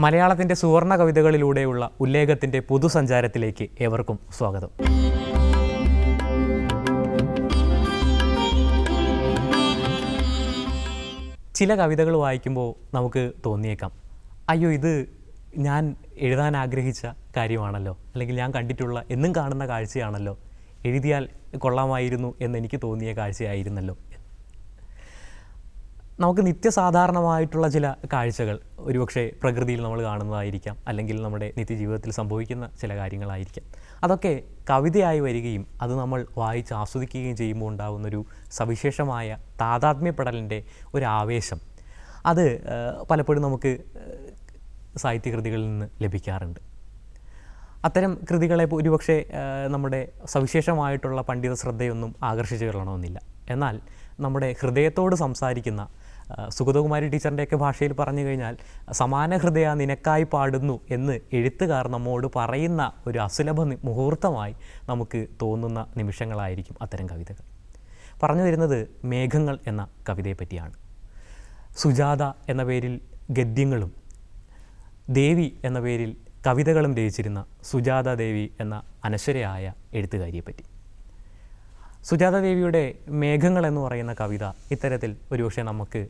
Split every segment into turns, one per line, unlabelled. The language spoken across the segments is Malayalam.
മലയാളത്തിന്റെ സുവർണ കവിതകളിലൂടെയുള്ള ഉല്ലേഖത്തിന്റെ പൊതുസഞ്ചാരത്തിലേക്ക് ഏവർക്കും സ്വാഗതം. ചില കവിതകൾ വായിക്കുമ്പോൾ നമുക്ക് തോന്നിയേക്കാം. അയ്യോ ഇത് ഞാൻ എഴുതാൻ ആഗ്രഹിച്ച കാര്യമാണല്ലോ അല്ലെങ്കിൽ ഞാൻ കണ്ടിട്ടുള്ള എന്നും കാണുന്ന കാഴ്ചയാണല്ലോ എഴുതിയാൽ കൊള്ളാമായിരുന്നു എന്ന് എനിക്ക് തോന്നിയ കാഴ്ചയായിരുന്നല്ലോ. നമുക്ക് നിത്യസാധാരണമായിട്ടുള്ള ചില കാഴ്ചകൾ ഒരുപക്ഷെ പ്രകൃതിയിൽ നമ്മൾ കാണുന്നതായിരിക്കാം അല്ലെങ്കിൽ നമ്മുടെ നിത്യജീവിതത്തിൽ സംഭവിക്കുന്ന ചില കാര്യങ്ങളായിരിക്കാം. അതൊക്കെ കവിതയായി വരികയും അത് നമ്മൾ വായിച്ച് ആസ്വദിക്കുകയും ചെയ്യുമ്പോൾ ഉണ്ടാകുന്നൊരു സവിശേഷമായ താതാത്മ്യപ്പെടലിന്റെ ഒരു ആവേശം. അത് പലപ്പോഴും നമുക്ക് സാഹിത്യകൃതികളിൽ നിന്ന് ലഭിക്കാറുണ്ട്. അത്തരം കൃതികളെ ഒരുപക്ഷെ നമ്മുടെ സവിശേഷമായിട്ടുള്ള പണ്ഡിത ശ്രദ്ധയൊന്നും ആകർഷിച്ചു കൊള്ളണമെന്നില്ല. എന്നാൽ നമ്മുടെ ഹൃദയത്തോട് സംസാരിക്കുന്ന സുഗതകുമാരി ടീച്ചറിന്റെയൊക്കെ ഭാഷയിൽ പറഞ്ഞു കഴിഞ്ഞാൽ സമാന ഹൃദയ നിനക്കായി പാടുന്നു എന്ന് എഴുത്തുകാർ നമ്മോട് പറയുന്ന ഒരു അസുലഭ മുഹൂർത്തമായി നമുക്ക് തോന്നുന്ന നിമിഷങ്ങളായിരിക്കും അത്തരം കവിതകൾ. പറഞ്ഞു വരുന്നത് മേഘങ്ങൾ എന്ന കവിതയെ പറ്റിയാണ് സുജാത എന്ന പേരിൽ ഗദ്യങ്ങളും ദേവി എന്ന പേരിൽ കവിതകളും രചിച്ചിരുന്ന സുജാത ദേവി എന്ന അനശ്വരയായ എഴുത്തുകാരിയെപ്പറ്റി. സുജാത ദേവിയുടെ മേഘങ്ങൾ എന്ന് പറയുന്ന കവിത ഇത്തരത്തിൽ ഒരുപക്ഷെ നമുക്ക്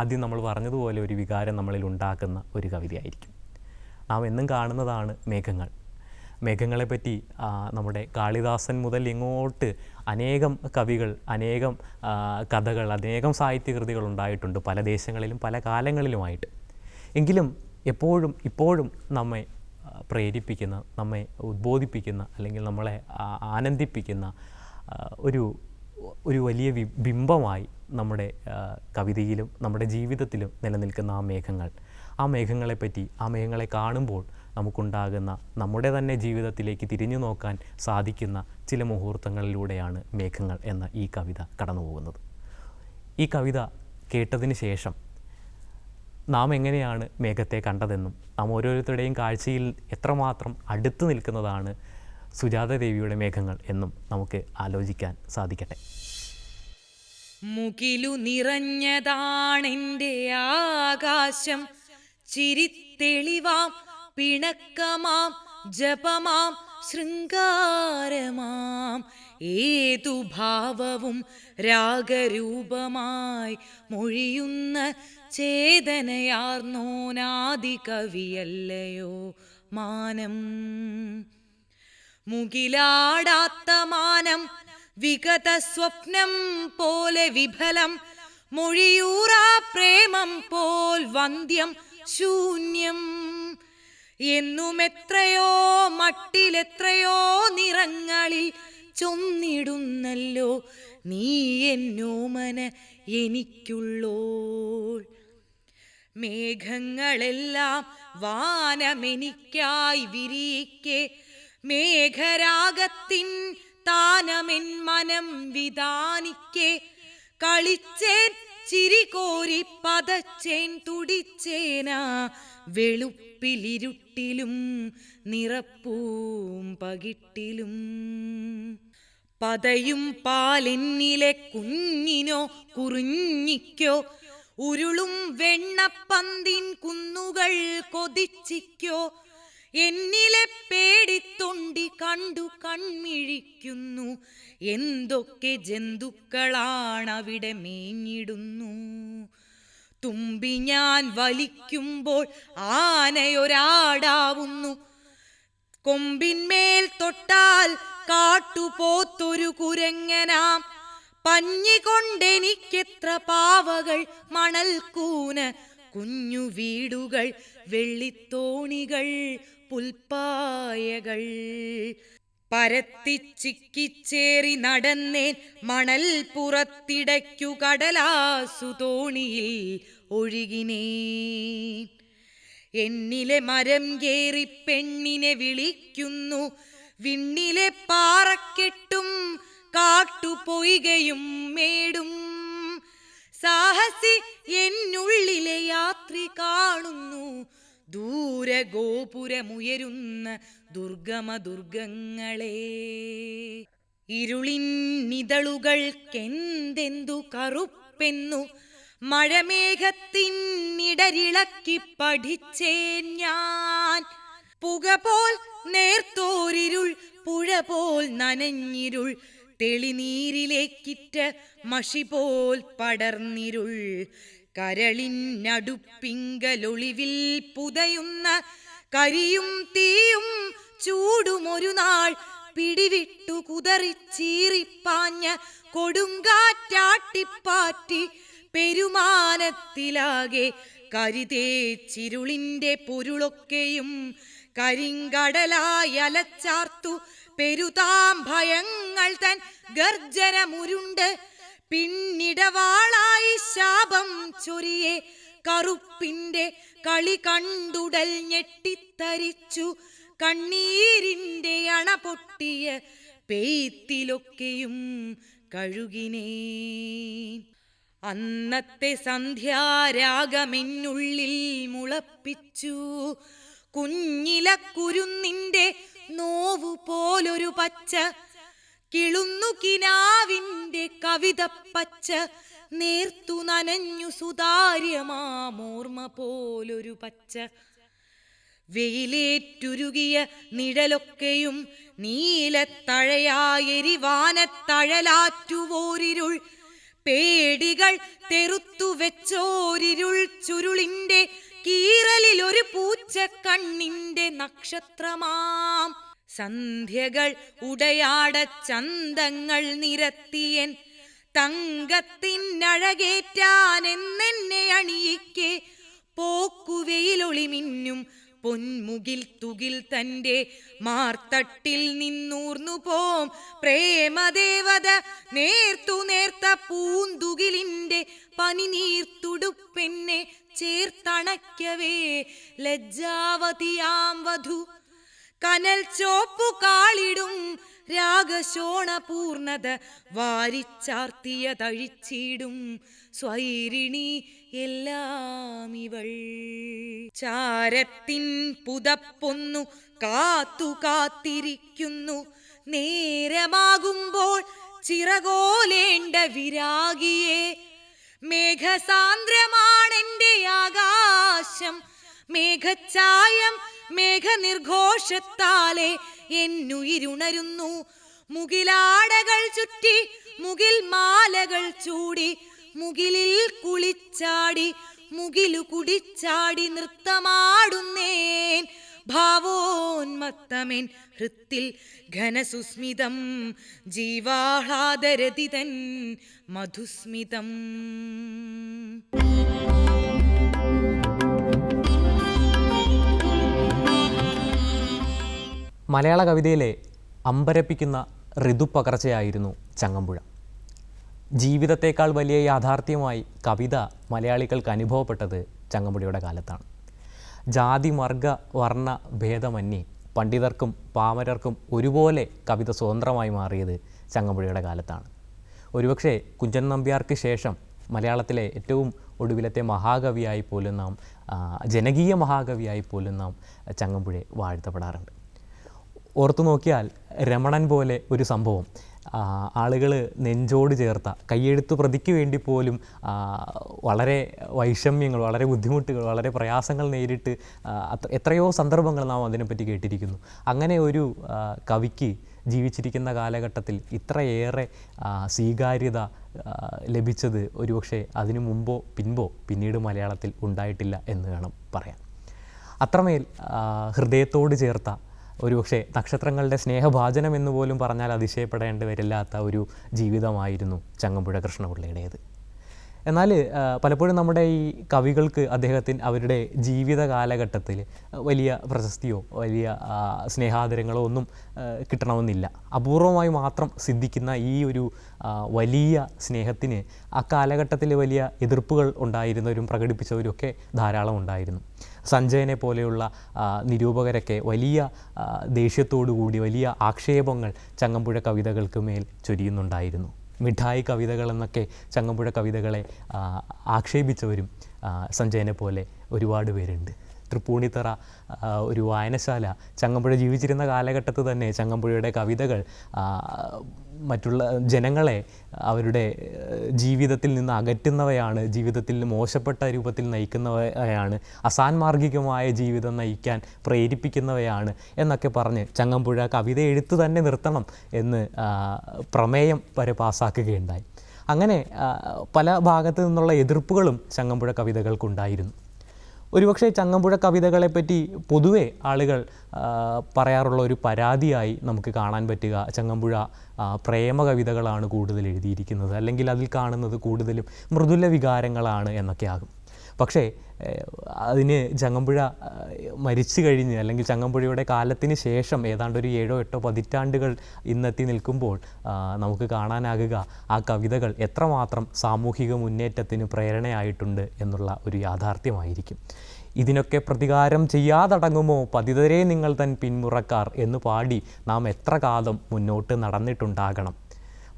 ആദ്യം നമ്മൾ പറഞ്ഞതുപോലെ ഒരു വികാരം നമ്മളിൽ ഉണ്ടാക്കുന്ന ഒരു കവിതയായിരിക്കും. നാം എന്നും കാണുന്നതാണ് മേഘങ്ങൾ. മേഘങ്ങളെപ്പറ്റി നമ്മുടെ കാളിദാസൻ മുതൽ ഇങ്ങോട്ട് അനേകം കവികൾ അനേകം കഥകൾ അനേകം സാഹിത്യകൃതികൾ ഉണ്ടായിട്ടുണ്ട് പല ദേശങ്ങളിലും പല കാലങ്ങളിലുമായിട്ട്. എങ്കിലും എപ്പോഴും ഇപ്പോഴും നമ്മെ പ്രേരിപ്പിക്കുന്ന നമ്മെ ഉദ്ബോധിപ്പിക്കുന്ന അല്ലെങ്കിൽ നമ്മളെ ആനന്ദിപ്പിക്കുന്ന ഒരു ഒരു വലിയ ബിംബമായി നമ്മുടെ കവിതയിലും നമ്മുടെ ജീവിതത്തിലും നിലനിൽക്കുന്ന ആ മേഘങ്ങൾ. ആ മേഘങ്ങളെപ്പറ്റി ആ മേഘങ്ങളെ കാണുമ്പോൾ നമുക്കുണ്ടാകുന്ന നമ്മുടെ തന്നെ ജീവിതത്തിലേക്ക് തിരിഞ്ഞു നോക്കാൻ സാധിക്കുന്ന ചില മുഹൂർത്തങ്ങളിലൂടെയാണ് മേഘങ്ങൾ എന്ന ഈ കവിത കടന്നു പോകുന്നത് ഈ കവിത കേട്ടതിന് ശേഷം നാം എങ്ങനെയാണ് മേഘത്തെ കണ്ടതെന്നും നാം ഓരോരുത്തരുടെയും കാഴ്ചയിൽ എത്രമാത്രം അടുത്ത് നിൽക്കുന്നതാണ് സുജാത ദേവിയുടെ മേഘങ്ങൾ എന്നും നമുക്ക് ആലോചിക്കാൻ സാധിക്കട്ടെ.
മുകിലു നിറഞ്ഞതാണെന്റെ ആകാശം. ചിരിത്തെളിവാം പിണക്കമാം ജപമാം ശൃംഗാരമാം. ഏതു ഭാവവും രാഗരൂപമായി മൊഴിയുന്ന ചേതനയാർന്നോനാദി കവിയല്ലയോ മാനം. മുകിലാടാത്ത മാനം വിഗത സ്വപ്നം പോലെ വിഫലം മൊഴിയൂറാ പ്രേമം പോൽ വന്ധ്യം ശൂന്യം. എന്നുമെത്രയോ മട്ടിലെത്രയോ നിറങ്ങളിൽ ചൊന്നിടുന്നല്ലോ നീ എന്നോ മന എനിക്കുള്ളോൾ. മേഘങ്ങളെല്ലാം വാനമെനിക്കായി വിരിയിക്കെ മേഘരാഗത്തിൻ താനമിൻ മനം വിധാനിക്കെ. കളിച്ചേൻ ചിരികോരി പതച്ചേൻ തുടിച്ചേന. വെളുപ്പിലിരുട്ടിലും നിറപ്പൂം പകിട്ടിലും. പതയും പാലെന്നിലെ കുഞ്ഞിനോ കുറിഞ്ഞിക്കോ. ഉരുളും വെണ്ണപ്പന്തിൻ കുന്നുകൾ കൊതിച്ചിക്കോ. എന്നിലെ പേടിത്തൊണ്ടി കണ്ടു കൺമിഴിക്കുന്നു. എന്തൊക്കെ ജന്തുക്കളാണവിടെ മേഞ്ഞിടുന്നു. തുമ്പി ഞാൻ വലിക്കുമ്പോൾ ആനയൊരാടാവുന്നു. കൊമ്പിന്മേൽ തൊട്ടാൽ കാട്ടുപോത്തൊരു കുരങ്ങനാം. പഞ്ഞി കൊണ്ടെനിക്കെത്ര പാവകൾ മണൽക്കൂന് കുഞ്ഞു വീടുകൾ വെള്ളിത്തോണികൾ പുൽപ്പായകൾ. പരത്തിച്ചിക്കിച്ചേറി നടന്നേൻ മണൽ പുറത്തിടയ്ക്കു കടലാസു തോണിയിൽ ഒഴുകിനേ എന്നിലെ മരം കേറി പെണ്ണിനെ വിളിക്കുന്നു. വിണ്ണിലെ പാറക്കെട്ടും കാട്ടുപൊയ്കയും മേടും. സാഹസി എന്നുള്ളിലെ യാത്രി കാണുന്നു. ദൂരെ ഗോപുരമുയരുന്ന ദുർഗമ ദുർഗങ്ങളെ ഇരുളിൻ നിതളുകൾക്കെന്തെന്തു കറുപ്പെന്നു മഴമേഘത്തിന്നിടരിളക്കി പഠിച്ചേൻ ഞാൻ. പുക പോൽ നേർത്തോരിരുൾ പുഴ പോൽ നനഞ്ഞിരുൾ തെളിനീരിലേക്കിറ്റ മഷി പോൽ പടർന്നിരുൾ. കരളിനടുപ്പിങ്കലൊളിവിൽ പുതയുന്ന കരിയും തീയും ചൂടുമൊരു നാൾ പിടിവിട്ടു കുതറിച്ചീറിപ്പാഞ്ഞ കൊടുങ്കാറ്റാട്ടിപ്പാറ്റി പെരുമാനത്തിലാകെ കരിതേച്ചിരുളിന്റെ പൊരുളൊക്കെയും കരിങ്കടലായി അലച്ചാർത്തു പെരുതാം ഭയങ്ങൾ തൻ ഗർജനമുരുണ്ട് പിന്നിടവാളായി ശാപം ചൊരിയെ കറുപ്പിന്റെ കളി കണ്ടുടൽ ഞെട്ടിത്തരിച്ചു. കണ്ണീരിന്റെ അണ പൊട്ടിയ പെയ്ത്തിലൊക്കെയും കഴുകിനേ അന്നത്തെ സന്ധ്യാരാഗമിന്നുള്ളിൽ മുളപ്പിച്ചു. കുഞ്ഞിലക്കുരുന്നിന്റെ നോവു പോലൊരു പച്ച കിളുന്നു കിനാവിന്റെ കവിത പച്ച നേർത്തു നനഞ്ഞു സുതാര്യമാമോർമ്മ പോലൊരു പച്ച. വെയിലേറ്റുരുകിയ നിഴലൊക്കെയും നീലത്തഴയായെരിവാനത്തഴലാറ്റുവോരിരുൾ. പേടികൾ തെറുത്തു വെച്ചോരിരുൾ ചുരുളിന്റെ കീറലിൽ ഒരു പൂച്ച കണ്ണിന്റെ നക്ഷത്രമാം. സന്ധ്യകൾ ഉടയാട ചന്തങ്ങൾ നിരത്തിയൻ. തങ്കത്തിനഴകേറ്റാൻ എന്നെന്നെ അണിയിക്കെ. പോക്കുവെയിലൊളിമിന്നും പൊന്മുകിൽ തുകിൽ തന്റെ മാർത്തട്ടിൽ നിന്നൂർന്നു പോം. പ്രേമദേവത നേർത്തു നേർത്ത പൂന്തുകിലിന്റെ പനിനീർത്തുടുപ്പെന്നെ ചേർത്തണയ്ക്കവേ. ലജ്ജാവതിയാം വധു കനൽ ചോപ്പു കാളിടും രാഗശോണ പൂർണത വാരിച്ചാർത്തിയ തഴിച്ചിടും സ്വൈരിണി എല്ലാം ഇവൾ. ചാരത്തിൻ പുതപ്പൊന്നു കാത്തു കാത്തിരിക്കുന്നു. നേരമാകുമ്പോൾ ചിറകോലേണ്ട വിരാഗിയെ. മേഘസാന്ദ്രമാണെന്റെ ആകാശം മേഘച്ചായം മേഘനിർഘോഷത്താലെ എന്നുയിരുണരുന്നു. മുകിലാടകൾ ചുറ്റി മുകിൽ മാലകൾ ചൂടി മുകിലിൽ കുളിച്ചാടി മുകിലു കുടിച്ചാടി നൃത്തമാടുന്നേൻ. ഭാവോന്മത്തമേൻ ഹൃത്തിൽ ഘനസുസ്മിതം ജീവാഹാദരതിതൻ മധുസ്മിതം.
മലയാള കവിതയിലെ അമ്പരപ്പിക്കുന്ന ഋതുപകർച്ചയായിരുന്നു ചങ്ങമ്പുഴ. ജീവിതത്തേക്കാൾ വലിയ യാഥാർത്ഥ്യമായി കവിത മലയാളികൾക്ക് അനുഭവപ്പെട്ടത് ചങ്ങമ്പുഴയുടെ കാലത്താണ്. ജാതി വർഗ വർണ ഭേദമന്യേ പണ്ഡിതർക്കും പാമരർക്കും ഒരുപോലെ കവിത സ്വതന്ത്രമായി മാറിയത് ചങ്ങമ്പുഴയുടെ കാലത്താണ്. ഒരുപക്ഷെ കുഞ്ചൻ നമ്പ്യാർക്ക് ശേഷം മലയാളത്തിലെ ഏറ്റവും ഒടുവിലത്തെ മഹാകവിയായി പോലും നാം ജനകീയ മഹാകവിയായി പോലും നാം ചങ്ങമ്പുഴയെ വാഴ്ത്തപ്പെടാറുണ്ട്. ഓർത്തു നോക്കിയാൽ രമണൻ പോലെ ഒരു സംഭവം. ആളുകൾ നെഞ്ചോട് ചേർത്ത കയ്യെഴുത്ത് പ്രതിക്ക് വേണ്ടി പോലും വളരെ വൈഷമ്യങ്ങൾ വളരെ ബുദ്ധിമുട്ടുകൾ വളരെ പ്രയാസങ്ങൾ നേരിട്ട് എത്രയോ സന്ദർഭങ്ങൾ നാം അതിനെപ്പറ്റി കേട്ടിരിക്കുന്നു. അങ്ങനെ ഒരു കവിക്ക് ജീവിച്ചിരിക്കുന്ന കാലഘട്ടത്തിൽ ഇത്രയേറെ സ്വീകാര്യത ലഭിച്ചത് ഒരുപക്ഷെ അതിനു മുമ്പോ പിൻപോ പിന്നീട് മലയാളത്തിൽ ഉണ്ടായിട്ടില്ല എന്ന് വേണം പറയാൻ. അത്രമേൽ ഹൃദയത്തോട് ചേർത്ത ഒരുപക്ഷെ നക്ഷത്രങ്ങളുടെ സ്നേഹഭാചനം എന്ന് പോലും പറഞ്ഞാൽ അതിശയപ്പെടേണ്ടി വരില്ലാത്ത ഒരു ജീവിതമായിരുന്നു ചങ്ങമ്പുഴ കൃഷ്ണപിള്ളയുടേത്. എന്നാൽ പലപ്പോഴും നമ്മുടെ ഈ കവികൾക്ക് അദ്ദേഹത്തിന് അവരുടെ ജീവിത കാലഘട്ടത്തിൽ വലിയ പ്രശസ്തിയോ വലിയ സ്നേഹാദരങ്ങളോ ഒന്നും കിട്ടണമെന്നില്ല. അപൂർവമായി മാത്രം സിദ്ധിക്കുന്ന ഈ ഒരു വലിയ സ്നേഹത്തിന് ആ കാലഘട്ടത്തിൽ വലിയ എതിർപ്പുകൾ ഉണ്ടായിരുന്നവരും പ്രകടിപ്പിച്ചവരും ഒക്കെ ധാരാളം ഉണ്ടായിരുന്നു. സഞ്ജയനെ പോലെയുള്ള നിരൂപകരൊക്കെ വലിയ കൂടി വലിയ ആക്ഷേപങ്ങൾ ചങ്ങമ്പുഴ കവിതകൾക്ക് മേൽ ചൊരിയുന്നുണ്ടായിരുന്നു. മിഠായി കവിതകൾ എന്നൊക്കെ ചങ്ങമ്പുഴ കവിതകളെ ആക്ഷേപിച്ചവരും സഞ്ജയനെ പോലെ ഒരുപാട് പേരുണ്ട്. തൃപ്പൂണിത്തറ ഒരു വായനശാല ചങ്ങമ്പുഴ ജീവിച്ചിരുന്ന കാലഘട്ടത്തിൽ തന്നെ ചങ്ങമ്പുഴയുടെ കവിതകൾ മറ്റുള്ള ജനങ്ങളെ അവരുടെ ജീവിതത്തിൽ നിന്ന് അകറ്റുന്നവയാണ് ജീവിതത്തിൽ മോശപ്പെട്ട രൂപത്തിൽ നയിക്കുന്നവയാണ് അസാൻമാർഗികമായ ജീവിതം നയിക്കാൻ പ്രേരിപ്പിക്കുന്നവയാണ് എന്നൊക്കെ പറഞ്ഞ് ചങ്ങമ്പുഴ കവിത എഴുത്ത് തന്നെ നിർത്തണം എന്ന് പ്രമേയം വരെ പാസ്സാക്കുകയുണ്ടായി അങ്ങനെ പല ഭാഗത്തു നിന്നുള്ള എതിർപ്പുകളും ചങ്ങമ്പുഴ കവിതകൾക്കുണ്ടായിരുന്നു. ഒരുപക്ഷെ ചങ്ങമ്പുഴ കവിതകളെപ്പറ്റി പൊതുവെ ആളുകൾ പറയാറുള്ള ഒരു പരാതിയായി നമുക്ക് കാണാൻ പറ്റുക. ചങ്ങമ്പുഴ പ്രേമ കവിതകളാണ് കൂടുതൽ എഴുതിയിരിക്കുന്നത്. അല്ലെങ്കിൽ അതിൽ കാണുന്നത് കൂടുതലും മൃദുല വികാരങ്ങളാണ് എന്നൊക്കെ ആകും പക്ഷേ അതിന് ചങ്ങമ്പുഴ മരിച്ചു കഴിഞ്ഞ് അല്ലെങ്കിൽ ചങ്ങമ്പുഴയുടെ കാലത്തിന് ശേഷം ഏതാണ്ട് ഒരു ഏഴോ എട്ടോ പതിറ്റാണ്ടുകൾ ഇന്നെത്തി നിൽക്കുമ്പോൾ നമുക്ക് കാണാനാകുക ആ കവിതകൾ എത്രമാത്രം സാമൂഹിക മുന്നേറ്റത്തിന് പ്രേരണയായിട്ടുണ്ട് എന്നുള്ള ഒരു യാഥാർത്ഥ്യമായിരിക്കും. ഇതിനൊക്കെ പ്രതികാരം ചെയ്യാതടങ്ങുമോ? പതിതരെ നിങ്ങൾ തൻ പിന്മുറക്കാർ എന്ന് പാടി നാം എത്ര കാലം മുന്നോട്ട് നടന്നിട്ടുണ്ടാകണം?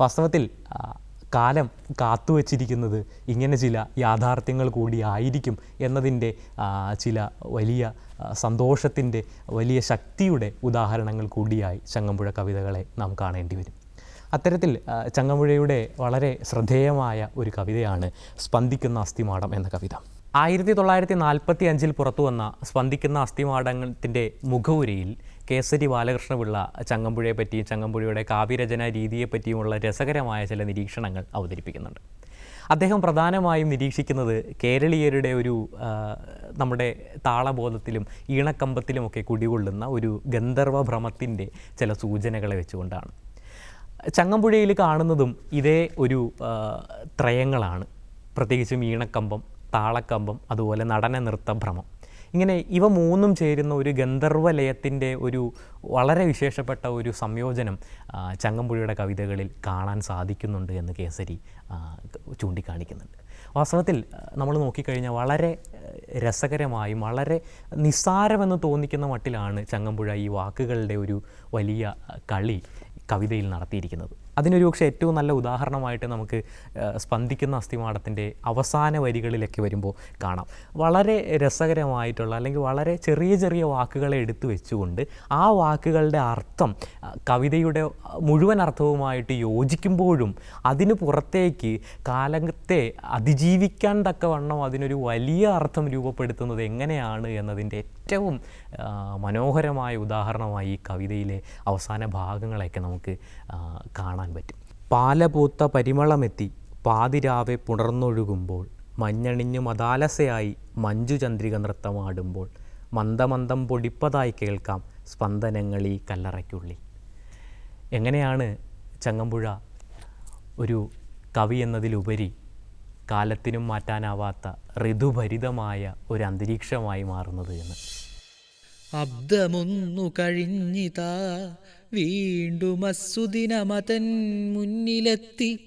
വാസ്തവത്തിൽ കാലം കാത്തുവച്ചിരിക്കുന്നത് ഇങ്ങനെ ചില യാഥാർത്ഥ്യങ്ങൾ കൂടിയായിരിക്കും എന്നതിന്റെ ചില വലിയ സന്തോഷത്തിന്റെ വലിയ ശക്തിയുടെ ഉദാഹരണങ്ങൾ കൂടിയായി ചങ്ങമ്പുഴ കവിതകളെ നാം കാണേണ്ടി വരും. അത്തരത്തിൽ ചങ്ങമ്പുഴയുടെ വളരെ ശ്രദ്ധേയമായ ഒരു കവിതയാണ് സ്പന്ദിക്കുന്ന അസ്ഥിമാടം എന്ന കവിത. ആയിരത്തി തൊള്ളായിരത്തി നാൽപ്പത്തി അഞ്ചിൽ പുറത്തു വന്ന സ്പന്ദിക്കുന്ന അസ്ഥിമാടത്തിന്റെ മുഖവുരയിൽ കേസരി ബാലകൃഷ്ണപിള്ള ചങ്ങമ്പുഴയെ പറ്റിയും ചങ്ങമ്പുഴയുടെ കാവ്യരചനാ രീതിയെപ്പറ്റിയുമുള്ള രസകരമായ ചില നിരീക്ഷണങ്ങൾ അവതരിപ്പിക്കുന്നുണ്ട്. അദ്ദേഹം പ്രധാനമായും നിരീക്ഷിക്കുന്നത് കേരളീയരുടെ ഒരു നമ്മുടെ താളബോധത്തിലും ഈണക്കമ്പത്തിലുമൊക്കെ കുടികൊള്ളുന്ന ഒരു ഗന്ധർവ ഭ്രമത്തിന്റെ ചില സൂചനകളെ വെച്ചുകൊണ്ടാണ്. ചങ്ങമ്പുഴയിൽ കാണുന്നതും ഇതേ ഒരു ത്രയങ്ങളാണ്. പ്രത്യേകിച്ചും ഈണക്കമ്പം താളക്കമ്പം അതുപോലെ നടന നൃത്ത ഭ്രമം ഇങ്ങനെ ഇവ മൂന്നും ചേരുന്ന ഒരു ഗന്ധർവ ലയത്തിന്റെ ഒരു വളരെ വിശേഷപ്പെട്ട ഒരു സംയോജനം ചങ്ങമ്പുഴിയുടെ കവിതകളിൽ കാണാൻ സാധിക്കുന്നുണ്ട് എന്ന് കേസരി ചൂണ്ടിക്കാണിക്കുന്നുണ്ട്. വാസ്തവത്തിൽ നമ്മൾ നോക്കിക്കഴിഞ്ഞാൽ വളരെ രസകരമായും വളരെ നിസ്സാരമെന്ന് തോന്നിക്കുന്ന മട്ടിലാണ് ചങ്ങമ്പുഴ ഈ വാക്കുകളുടെ ഒരു വലിയ കളി കവിതയിൽ നടത്തിയിരിക്കുന്നത്. അതിനൊരു പക്ഷേ ഏറ്റവും നല്ല ഉദാഹരണമായിട്ട് നമുക്ക് സ്പന്ദിക്കുന്ന അസ്ഥിമാടത്തിന്റെ അവസാന വരികളിലൊക്കെ വരുമ്പോൾ കാണാം. വളരെ രസകരമായിട്ടുള്ള അല്ലെങ്കിൽ വളരെ ചെറിയ ചെറിയ വാക്കുകളെ എടുത്തു വെച്ചുകൊണ്ട് ആ വാക്കുകളുടെ അർത്ഥം കവിതയുടെ മുഴുവൻ അർത്ഥവുമായിട്ട് യോജിക്കുമ്പോഴും അതിന് പുറത്തേക്ക് കാലത്തെ അതിജീവിക്കാൻ തക്കവണ്ണം അതിനൊരു വലിയ അർത്ഥം രൂപപ്പെടുത്തുന്നത് എങ്ങനെയാണ് എന്നതിന്റെ ഏറ്റവും മനോഹരമായ ഉദാഹരണമായി ഈ കവിതയിലെ അവസാന ഭാഗങ്ങളെയൊക്കെ നമുക്ക് കാണാൻ പറ്റും. പാലപൂത്ത പരിമളമെത്തി പാതിരാവെ പുണർന്നൊഴുകുമ്പോൾ മഞ്ഞണിഞ്ഞു മതാലസയായി മഞ്ജുചന്ദ്രിക നൃത്തമാടുമ്പോൾ മന്ദമന്ദം പൊടിപ്പതായി കേൾക്കാം സ്പന്ദനങ്ങൾ ഈ കല്ലറയ്ക്കുള്ളിൽ. എങ്ങനെയാണ് ചങ്ങമ്പുഴ ഒരു കവി എന്നതിലുപരി കാലത്തിനും മാറ്റാനാവാത്ത ഋതുഭരിതമായ ഒരു അന്തരീക്ഷമായി മാറുന്നത് എന്ന്?
അബ്ദമൊന്നു കഴിഞ്ഞിതാ. വീണ്ടും അസുദിനമതൻ മുന്നിലെത്തി.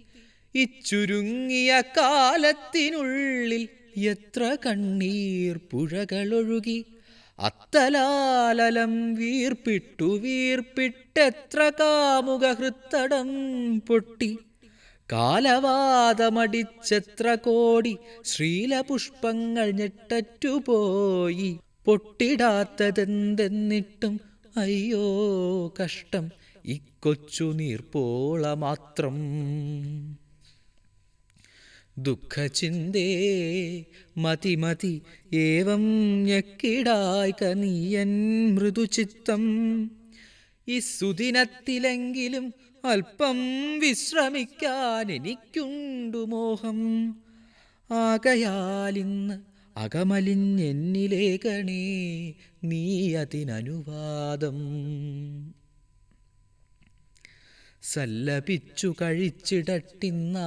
ഇച്ചുരുങ്ങിയ കാലത്തിനുള്ളിൽ എത്ര കണ്ണീർ പുഴകളൊഴുകി. അത്തലാലലം വീർപ്പിട്ടു വീർപ്പിട്ടെത്ര കാമുക ഹൃത്തടം പൊട്ടി. കാലവാദമടിച്ചെത്ര കോടി ശ്രീലപുഷ്പങ്ങൾ ഞെട്ടറ്റുപോയി. പൊട്ടിടാത്തതെന്തെന്നിട്ടും അയ്യോ കഷ്ടം. ഇക്കൊച്ചു നീർപ്പോള മാത്രം ദുഃഖചിന്തേ മതി മതി ഏവം ഞെക്കിടായ് കനീയൻ മൃദുചിത്തം. ഈ സുദിനത്തിലെങ്കിലും അല്പം വിശ്രമിക്കാൻ എനിക്കുണ്ടു മോഹം. ആകയാലിന്ന് അകമലിഞ്ഞെന്നിലേകണേ നീ അതിനനുവാദം. സല്ലപിച്ചു കഴിച്ചിടട്ടിന്ന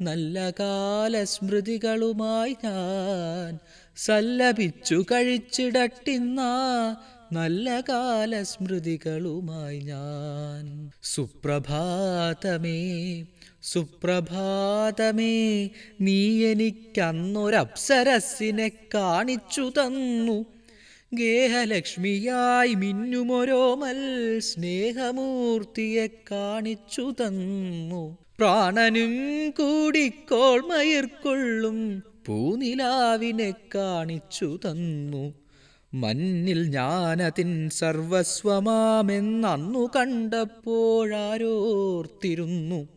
നല്ല കാലസ്മൃതികളുമായി ഞാൻ. സല്ലപിച്ചു കഴിച്ചിടട്ടിന്ന നല്ല കാലസ്മൃതികളുമായി ഞാൻ. സുപ്രഭാതമേ സുപ്രഭാതമേ നീ എനിക്കന്നൊരപ്സരസിനെ കാണിച്ചു തന്നു. ഗേഹലക്ഷ്മിയായി മിന്നുമൊരോമൽ സ്നേഹമൂർത്തിയെ കാണിച്ചു തന്നു. പ്രാണനും കൂടിക്കോൾ മയിർക്കൊള്ളും പൂനിലാവിനെ കാണിച്ചു തന്നു. മഞ്ഞിൽ ഞാനതിൻ സർവസ്വമാമെന്നന്നു കണ്ടപ്പോഴാരോർത്തിരുന്നു.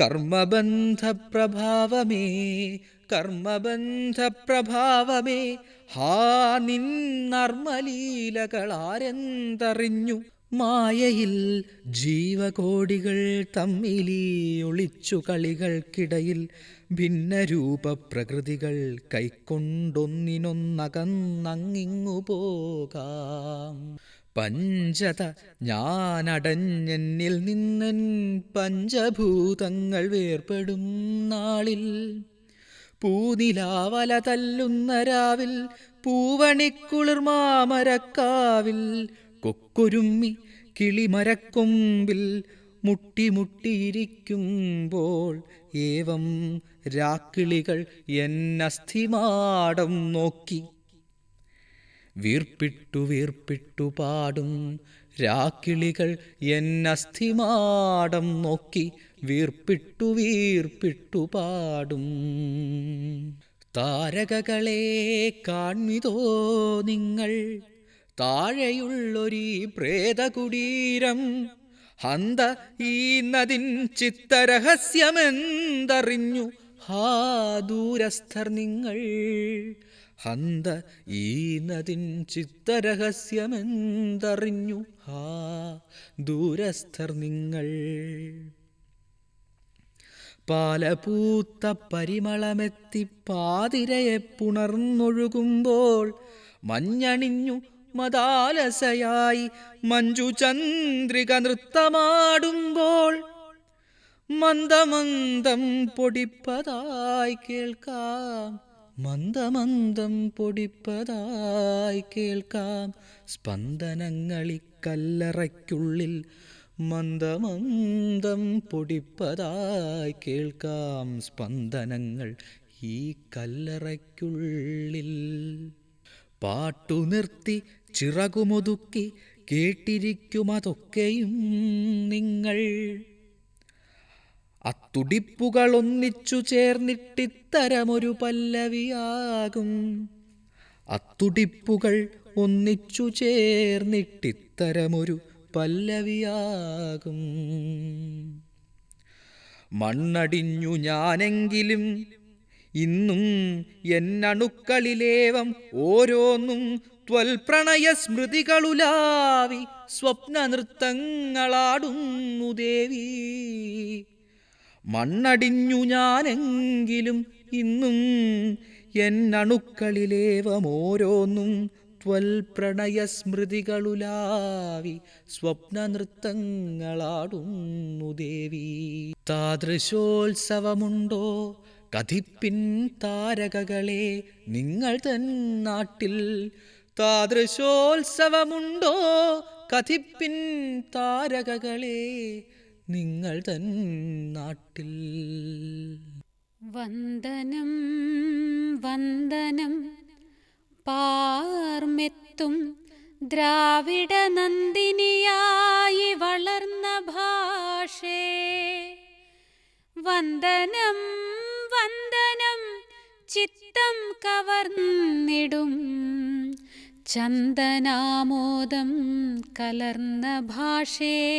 കർമ്മബന്ധപ്രഭാവമേ കർമ്മബന്ധപ്രഭാവമേ ഹാ നിന്നർമ്മലീലകളാരെന്തറിഞ്ഞു? മായയിൽ ജീവകോടികൾ തമ്മിലീ ഒളിച്ചു കളികൾക്കിടയിൽ ഭിന്നരൂപപ്രകൃതികൾ കൈക്കൊണ്ടൊന്നിനൊന്നകന്നങ്ങിങ്ങു പോകാം. പഞ്ചത ഞാനടഞ്ഞെന്നിൽ നിന്നൻ പഞ്ചഭൂതങ്ങൾ വേർപെടും നാളിൽ. പൂനിലാവല തല്ലുന്ന രാവിൽ പൂവണിക്കുളിർമാമരക്കാവിൽ കൊക്കൊരുമ്മി കിളിമരക്കൊമ്പിൽ മുട്ടിമുട്ടിയിരിക്കുമ്പോൾ ഏവം രാക്കിളികൾ എന്നസ്ഥിമാടം നോക്കി. വീർപ്പിട്ടു വീർപ്പിട്ടു പാടും രാക്കിളികൾ എന്നസ്ഥിമാടം നോക്കി. വീർപ്പിട്ടു വീർപ്പിട്ടു പാടും താരകകളെ കാൺമിതോ നിങ്ങൾ. താഴെയുള്ളൊരീ പ്രേതകുടീരം. ഹന്ത ഈ നദിൻ ചിത്തരഹസ്യമെന്തറിഞ്ഞു? ഹാ ദൂരസ്ഥർ നിങ്ങൾ. ഹന്ത ഈ നദിൻ ചിത്തരഹസ്യമെന്തറിഞ്ഞു? ഹാ ദൂരസ്ഥർ നിങ്ങൾ. പാലപൂത്ത പരിമളമെത്തി പാതിരയെ പുണർന്നൊഴുകുമ്പോൾ മഞ്ഞണിഞ്ഞു മദാലസയായി മഞ്ജു ചന്ദ്രിക നൃത്തമാടുമ്പോൾ മന്ദമന്ദം പൊടിപ്പതായി കേൾക്കാം. മന്ദമന്ദം പൊടിപ്പതായി കേൾക്കാം. സ്പന്ദനങ്ങളിക്കല്ലറയ്ക്കുള്ളിൽ മന്ദമന്ദം പൊടിപ്പതായി കേൾക്കാം. സ്പന്ദനങ്ങൾ ഈ കല്ലറയ്ക്കുള്ളിൽ പാട്ടു നിർത്തി ചിറകുമൊതുക്കി കേട്ടിരിക്കുമതൊക്കെയും നിങ്ങൾ. അത്തുടിപ്പുകൾ ഒന്നിച്ചു ചേർന്നിട്ടിത്തരമൊരു പല്ലവിയാകും. അത്തുടിപ്പുകൾ ഒന്നിച്ചു ചേർന്നിട്ടിത്തരമൊരു പല്ലവിയാകും. മണ്ണടിഞ്ഞു ഞാനെങ്കിലും ഇന്നും എന്നണുക്കളിലേവം ഓരോന്നും ത്വൽപ്രണയ സ്മൃതികളുലാവി സ്വപ്ന നൃത്തങ്ങളാടുന്നു ദേവി. മണ്ണടിഞ്ഞു ഞാനെങ്കിലും ഇന്നും എന്നണുക്കളിലേവം ഓരോന്നും ത്വൽപ്രണയ സ്മൃതികളുലാവി സ്വപ്ന നൃത്തങ്ങളാടുന്നു ദേവി. താദൃശോത്സവമുണ്ടോ? കഥിപ്പിൻ താരകകളെ നിങ്ങൾ തൻ നാട്ടിൽ താദൃശോത്സവമുണ്ടോ? കഥിപ്പിൻ താരകകളെ നിങ്ങൾ തൻ നാട്ടിൽ.
വന്ദനം വന്ദനം പാർമെത്തും ദ്രാവിഡ നന്ദിനിയായി വളർന്ന ഭാഷേ. വന്ദനം ചിത്തം കവർന്നിടും. ചന്ദനാമോദം കലർന്ന ഭാഷേ.